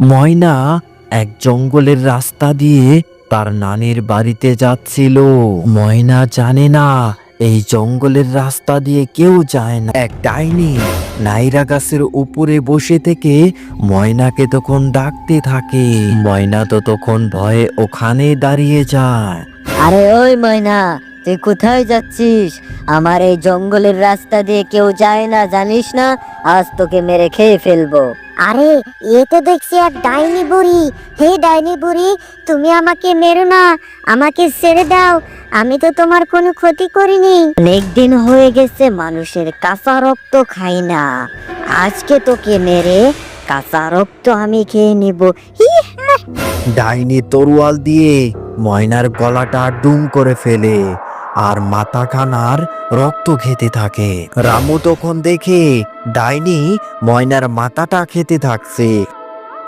ময়না এক জঙ্গলের রাস্তা দিয়ে তার নানির বাড়িতে যাচ্ছিল। ময়না জানে না, এই জঙ্গলের রাস্তা দিয়ে কেউ যায় না। এক ডাইনি নাইরা গাছের উপরে বসে থেকে ময়নাকে তখন ডাকতে থাকে। ময়না তো তখন ভয়ে ওখানে দাঁড়িয়ে যায়। আরে ওই ময়না তুই কোথায় যাচ্ছিস? আমার এই জঙ্গলের রাস্তা দিয়ে কেউ যায় না জানিস না? আজ তোকে মেরে খেয়ে ফেলব। আরে এ তো দেখছি এক ডাইনি বুড়ি। হে ডাইনি বুড়ি তুমি আমাকে মেরো না। আমাকে ছেড়ে দাও। আমি তো তোমার কোনো ক্ষতি করিনি। অনেক দিন হয়ে গেছে মানুষের কাঁচা রক্ত খাই না। আজকে তোকে মেরে কাঁচা রক্ত আমি খেয়ে নিব। ডাইনি তরোয়াল দিয়ে ময়নার গলাটা ডুম করে ফেলে। আর মাথাখানার রক্ত খেতে থাকে। রামু তখন দেখে ডাইনি ময়নার মাথাটা খেতে থাকছে।